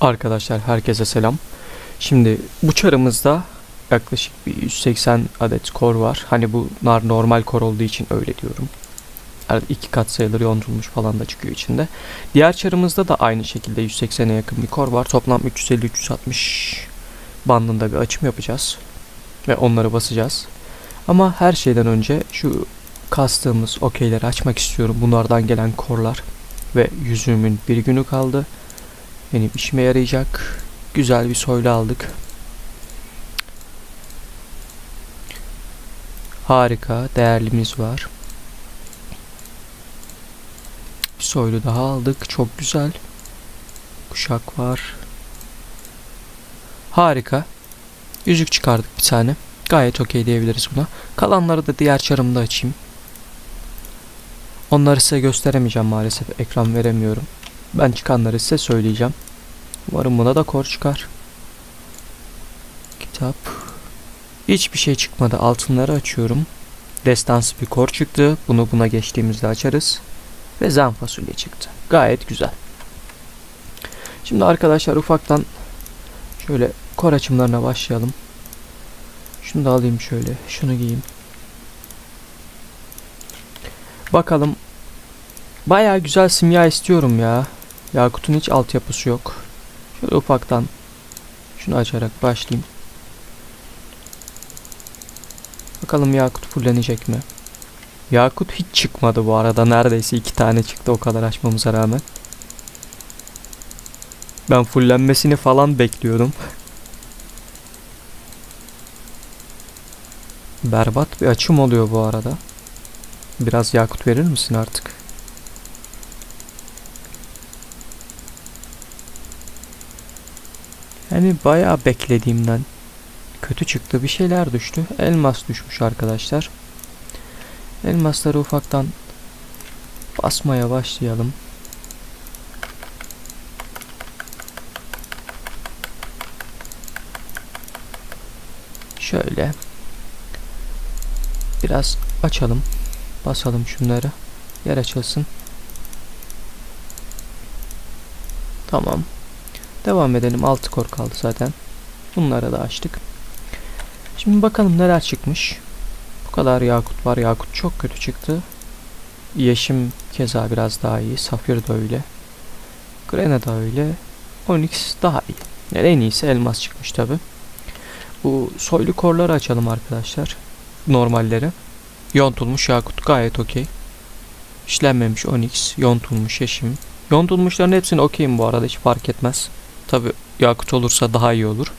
Arkadaşlar herkese selam. Şimdi bu çarımızda yaklaşık bir 180 adet kor var. Hani bunlar normal kor olduğu için öyle diyorum. Yani iki kat sayılır yontulmuş falan da çıkıyor içinde. Diğer çarımızda da aynı şekilde 180'e yakın bir kor var. Toplam 350-360 bandında bir açım yapacağız. Ve onları basacağız. Ama her şeyden önce şu kastığımız okeyleri açmak istiyorum. Bunlardan gelen korlar. Ve yüzümün bir günü kaldı. Benim işime yarayacak. Güzel bir soylu aldık. Harika. Değerlimiz var. Bir soylu daha aldık. Çok güzel. Kuşak var. Harika. Yüzük çıkardık bir tane. Gayet okey diyebiliriz buna. Kalanları da diğer çarımda açayım. Onları size gösteremeyeceğim maalesef. Ekran veremiyorum. Ben çıkanları size söyleyeceğim. Umarım buna da kor çıkar. Kitap. Hiçbir şey çıkmadı. Altınları açıyorum. Destansı bir kor çıktı. Bunu buna geçtiğimizde açarız. Ve zam fasulye çıktı. Gayet güzel. Şimdi arkadaşlar ufaktan şöyle kor açımlarına başlayalım. Şunu da alayım şöyle. Şunu giyeyim. Bakalım. Baya güzel simya istiyorum ya. Yakut'un hiç altyapısı yok. Şöyle ufaktan şunu açarak başlayayım. Bakalım Yakut fullenecek mi? Yakut hiç çıkmadı bu arada. Neredeyse iki tane çıktı o kadar açmamıza rağmen. Ben fullenmesini falan bekliyordum. Berbat bir açım oluyor bu arada. Biraz yakut verir misin artık? Yani bayağı beklediğimden kötü çıktı. Bir şeyler düştü. Elmas düşmüş arkadaşlar. Elmasları ufaktan basmaya başlayalım. Şöyle. Biraz açalım. Basalım şunları. Yer açılsın. Tamam. Devam edelim. 6 kor kaldı zaten. Bunları da açtık. Şimdi bakalım neler çıkmış. Bu kadar yakut var. Yakut çok kötü çıktı. Yeşim keza biraz daha iyi. Safir de öyle. Grena da öyle. Onyx daha iyi. Yani en iyisi elmas çıkmış tabi. Bu soylu korları açalım arkadaşlar. Normalleri. Yontulmuş yakut gayet okey. İşlenmemiş onyx, yontulmuş yeşim. Yontulmuşların hepsini okeyim bu arada hiç fark etmez. Tabi yakut olursa daha iyi olur.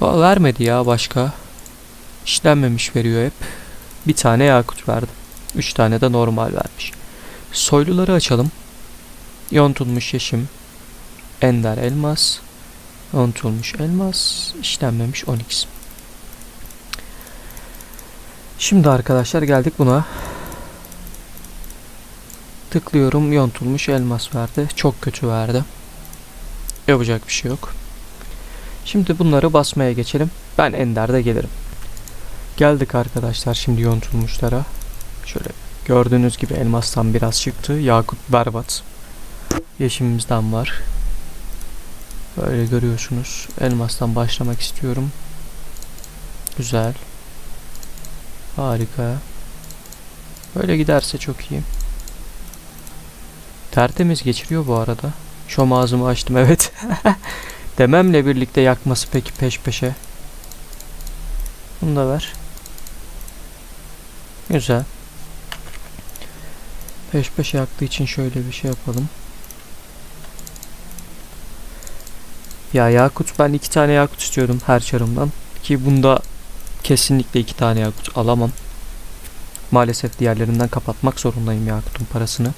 Aa, vermedi ya başka. İşlenmemiş veriyor hep. Bir tane yakut verdi. Üç tane de normal vermiş. Soyluları açalım. Yontulmuş yeşim. Ender elmas. Yontulmuş elmas. işlenmemiş onyx. Şimdi arkadaşlar geldik buna. Tıklıyorum yontulmuş elmas verdi. Çok kötü verdi. Yapacak bir şey yok. Şimdi bunları basmaya geçelim. Ben Ender'de gelirim. Geldik arkadaşlar şimdi yontulmuşlara. Şöyle gördüğünüz gibi elmastan biraz çıktı. Yakut berbat. Yeşimimizden var. Böyle görüyorsunuz. Elmastan başlamak istiyorum. Güzel. Harika. Böyle giderse çok iyi. Tertemiz geçiriyor bu arada. Şom ağzımı açtım evet. Dememle birlikte yakması peki peş peşe. Bunu da ver. Güzel. Peş peşe yaktığı için şöyle bir şey yapalım. Ya yakut ben iki tane yakut istiyordum her çarımdan. Ki bunda kesinlikle iki tane yakut alamam. Maalesef diğerlerinden kapatmak zorundayım yakutun parasını.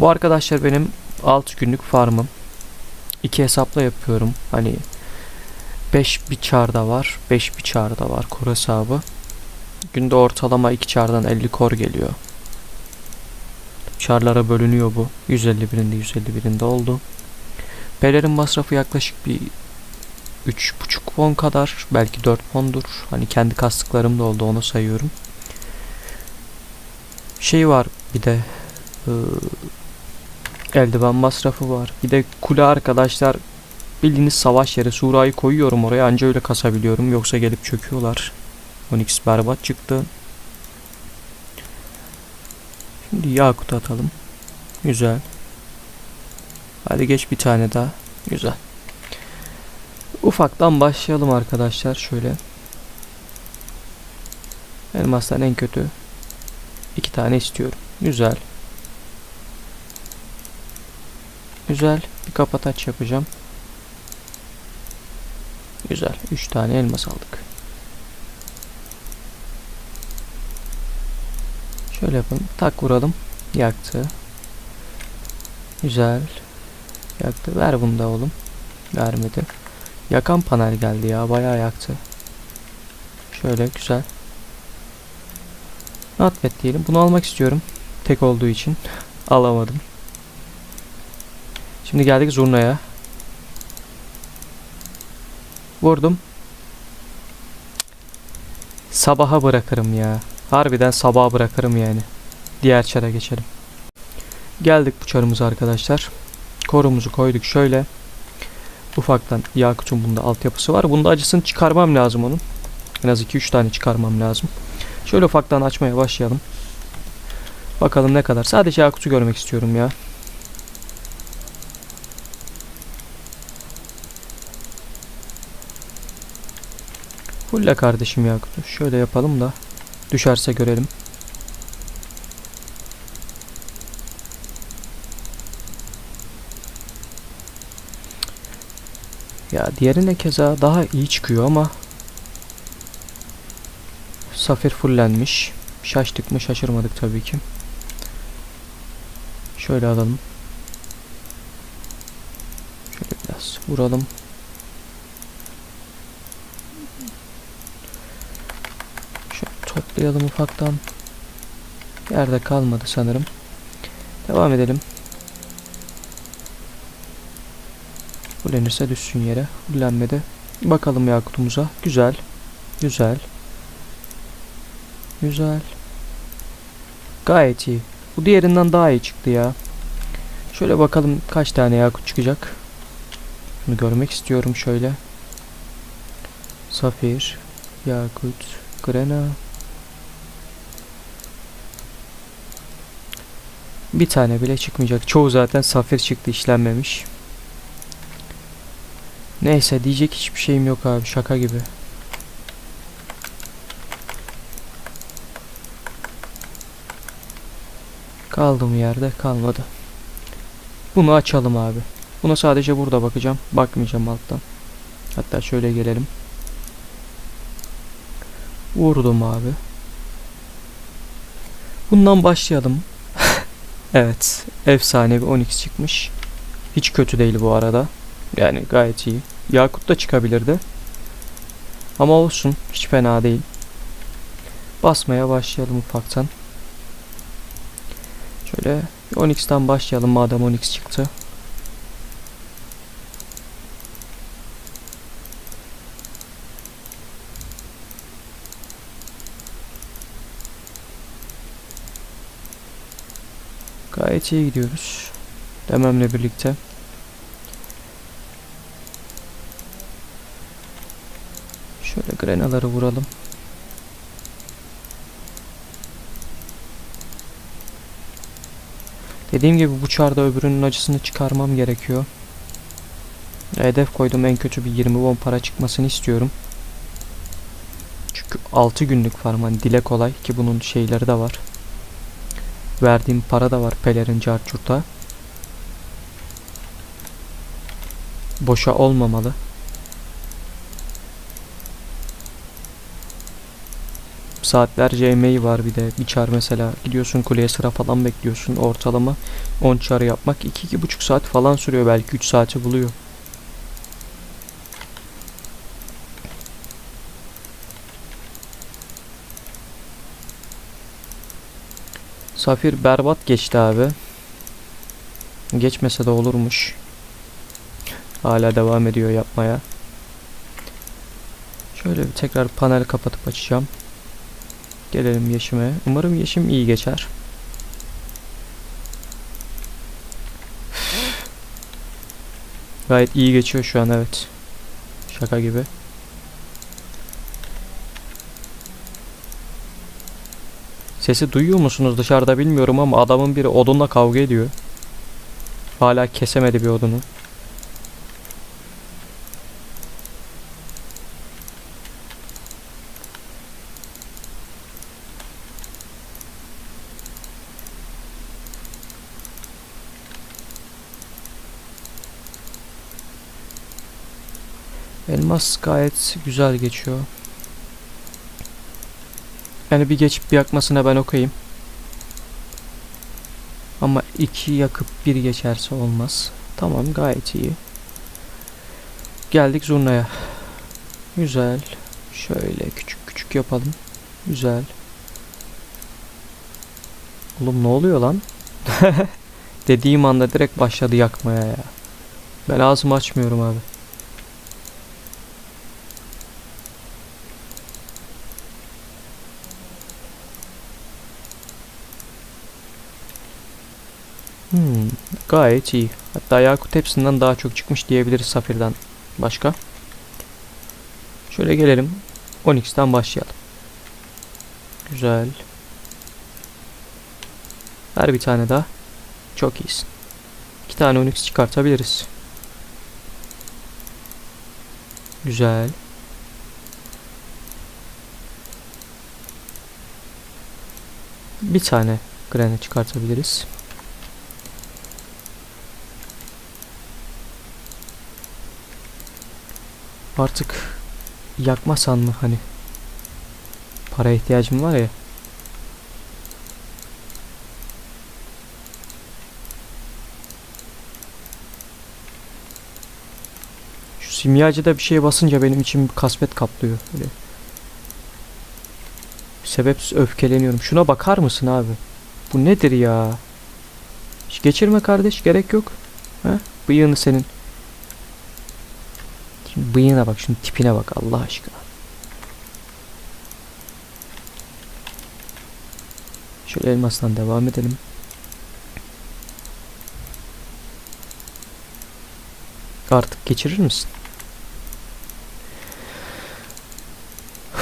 Bu arkadaşlar benim 6 günlük farmım. İki hesapla yapıyorum. Hani 5 bir çarda var. 5 bir çarda var kor hesabı. Günde ortalama 2 çardan 50 kor geliyor. Çarlara bölünüyor bu. 150 birinde 150 birinde oldu. Pelerin masrafı yaklaşık bir 3.5 won kadar belki 4 wondur. Hani kendi kastıklarım da oldu onu sayıyorum. Şey var bir de Eldiven masrafı var. Bir de kule arkadaşlar bildiğiniz savaş yeri. Sura'yı koyuyorum oraya anca öyle kasabiliyorum. Yoksa gelip çöküyorlar. Onyx berbat çıktı. Şimdi yakut atalım. Güzel. Hadi geç bir tane daha. Güzel. Ufaktan başlayalım arkadaşlar şöyle. Elmastan en kötü iki tane istiyorum. Güzel. Güzel. Bir kapataç yapacağım. Güzel. Üç tane elmas aldık. Şöyle yapalım. Tak vuralım. Yaktı. Güzel. Yaktı. Ver bunu da oğlum. Vermedi. Yakan panel geldi ya. Bayağı yaktı. Şöyle güzel. Notpad diyelim. Bunu almak istiyorum. Tek olduğu için. Alamadım. Şimdi geldik zurnaya. Vurdum. Sabaha bırakırım ya. Harbiden sabaha bırakırım yani. Diğer çara geçelim. Geldik bu çarımıza arkadaşlar. Korumuzu koyduk şöyle. Ufaktan Yakut'un bunda altyapısı var. Bunda acısını çıkarmam lazım onun. En az 2-3 tane çıkarmam lazım. Şöyle ufaktan açmaya başlayalım. Bakalım ne kadar. Sadece Yakut'u görmek istiyorum ya. Fulle kardeşim Yakut'u. Şöyle yapalım da düşerse görelim. Ya diğerine keza daha iyi çıkıyor ama Safir fullenmiş. Şaştık mı şaşırmadık tabii ki. Şöyle alalım. Şöyle biraz vuralım. Şöyle toplayalım ufaktan. Yerde kalmadı sanırım. Devam edelim. Fullenirse düşsün yere. Fullenmedi. Bakalım yakutumuza. Güzel. Güzel. Güzel. Gayet iyi. Bu diğerinden daha iyi çıktı ya. Şöyle bakalım kaç tane yakut çıkacak. Bunu görmek istiyorum şöyle. Safir, yakut, grena. Bir tane bile çıkmayacak. Çoğu zaten safir çıktı işlenmemiş. Neyse diyecek hiçbir şeyim yok abi şaka gibi. Kaldım yerde kalmadı. Bunu açalım abi. Buna sadece burada bakacağım. Bakmayacağım alttan. Hatta şöyle gelelim. Vurdum abi. Bundan başlayalım. Evet. Efsane bir 12 çıkmış. Hiç kötü değil bu arada. Yani gayet iyi. Yakut da çıkabilirdi. Ama olsun. Hiç fena değil. Basmaya başlayalım ufaktan. Şöyle 10x'ten başlayalım madem 10x çıktı. Gayet iyi gidiyoruz. Dememle birlikte. Şöyle grenaları vuralım. Dediğim gibi bu çarda öbürünün acısını çıkarmam gerekiyor. Hedef koydum en kötü bir 20 won para çıkmasını istiyorum. Çünkü 6 günlük farm hani dile kolay ki bunun şeyleri de var. Verdiğim para da var pelerin carçurta. Boşa olmamalı. Saatlerce emeği var bir de. Bir çar mesela gidiyorsun kuleye sıra falan bekliyorsun. Ortalama 10 çar yapmak 2-2,5 saat falan sürüyor. Belki 3 saati buluyor. Safir berbat geçti abi. Geçmese de olurmuş. Hala devam ediyor yapmaya. Şöyle bir tekrar panel kapatıp açacağım. Gelelim Yeşim'e. Umarım Yeşim iyi geçer. Gayet iyi geçiyor şu an evet. Şaka gibi. Sesi duyuyor musunuz dışarıda bilmiyorum ama adamın biri odunla kavga ediyor. Hala kesemedi bir odunu. Elmas gayet güzel geçiyor. Yani bir geçip bir yakmasına ben okuyayım. Ama iki yakıp bir geçerse olmaz. Tamam gayet iyi. Geldik zurnaya. Güzel. Şöyle küçük küçük yapalım. Güzel. Oğlum ne oluyor lan? Dediğim anda direkt başladı yakmaya ya. Ben ağzımı açmıyorum abi. Gayet iyi. Hatta Yakut hepsinden daha çok çıkmış diyebiliriz Safir'den. Başka? Şöyle gelelim. Onyx'ten başlayalım. Güzel. Ver bir tane daha. Çok iyisin. İki tane Onyx çıkartabiliriz. Güzel. Bir tane Granite çıkartabiliriz. Artık yakmasan mı hani? Para ihtiyacım var ya. Şu simyacıda bir şeye basınca benim içim bir kasvet kaplıyor. Böyle. Sebepsiz öfkeleniyorum. Şuna bakar mısın abi? Bu nedir ya? Hiç geçirme kardeş gerek yok. Ha? Bıyığını senin. Bıyığına bak, şunun tipine bak Allah aşkına. Şöyle elmastan devam edelim. Artık geçirir misin?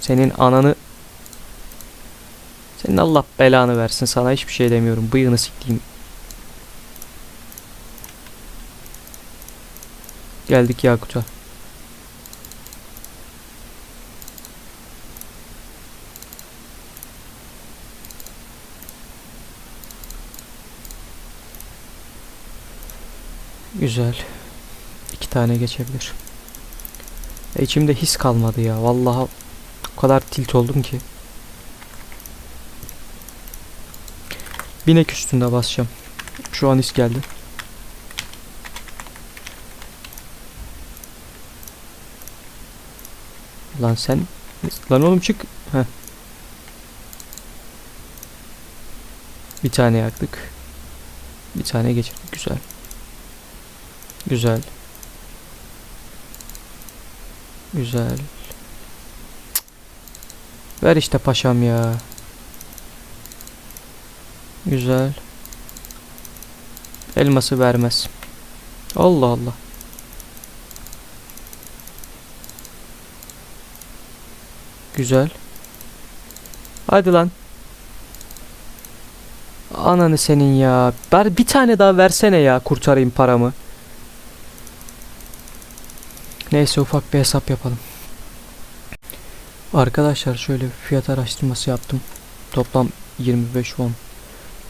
Senin ananı Senin Allah belanı versin sana hiçbir şey demiyorum. Bıyığını siktiğim. Geldik Yakut'a. Güzel. İki tane geçebilir. E içimde his kalmadı ya. Vallahi o kadar tilt oldum ki. Binek üstünde basacağım. Şu an his geldi. Lan sen lan oğlum çık. Heh. Bir tane yaktık. Bir tane geçirdik. Güzel. Güzel. Güzel. Ver işte paşam ya. Güzel. Elması vermez. Allah Allah. Güzel. Hadi lan. Ananı senin ya. Ver bir tane daha versene ya kurtarayım paramı. Neyse ufak bir hesap yapalım. Arkadaşlar şöyle fiyat araştırması yaptım. Toplam 25 won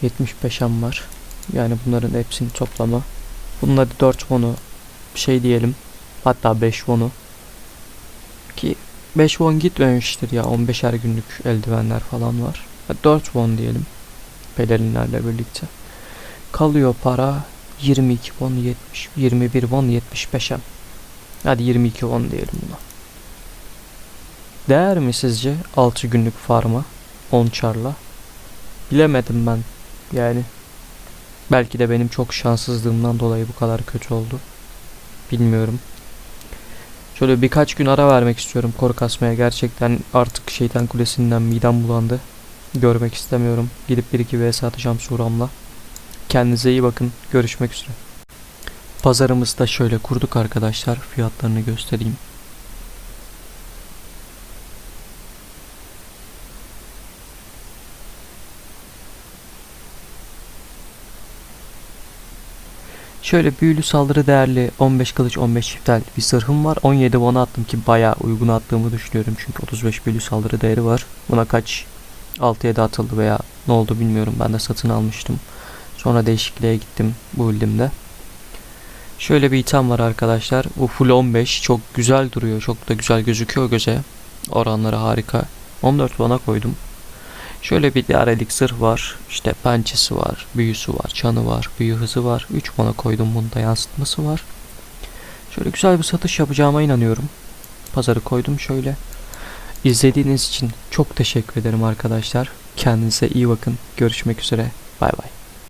75 am var. Yani bunların hepsinin toplamı. Bunun hadi 4 won'u şey diyelim. Hatta 5 won'u. Ki 5 won gitmemiştir ya. 15'er günlük eldivenler falan var. Hadi 4 won diyelim. Pelerinlerle birlikte. Kalıyor para 22 won 70 21 won 75 am. Hadi 22 won diyelim buna. Değer mi sizce 6 günlük farma 10 çarla? Bilemedim ben. Yani belki de benim çok şanssızlığımdan dolayı bu kadar kötü oldu. Bilmiyorum. Şöyle birkaç gün ara vermek istiyorum kor kasmaya. Gerçekten artık şeytan kulesinden midem bulandı. Görmek istemiyorum. Gidip bir iki vs atacağım Suram'la. Kendinize iyi bakın. Görüşmek üzere. pazarımızı da şöyle kurduk arkadaşlar. Fiyatlarını göstereyim. Şöyle büyülü saldırı değerli 15 kılıç 15 çiftel bir zırhım var. 17 won attım ki bayağı uygun attığımı düşünüyorum. Çünkü 35 büyülü saldırı değeri var. Buna kaç 6-7 atıldı veya ne oldu bilmiyorum. Ben de satın almıştım. Sonra değişikliğe gittim bu build'imde. Şöyle bir item var arkadaşlar. Bu full 15. Çok güzel duruyor. Çok da güzel gözüküyor göze. Oranları harika. 14 bana koydum. Şöyle bir diğer zırh var. İşte pençesi var. Büyüsü var. Çanı var. Büyü hızı var. 3 bana koydum. Bunda yansıtması var. Şöyle güzel bir satış yapacağıma inanıyorum. Pazarı koydum şöyle. İzlediğiniz için çok teşekkür ederim arkadaşlar. Kendinize iyi bakın. Görüşmek üzere. Bay bay.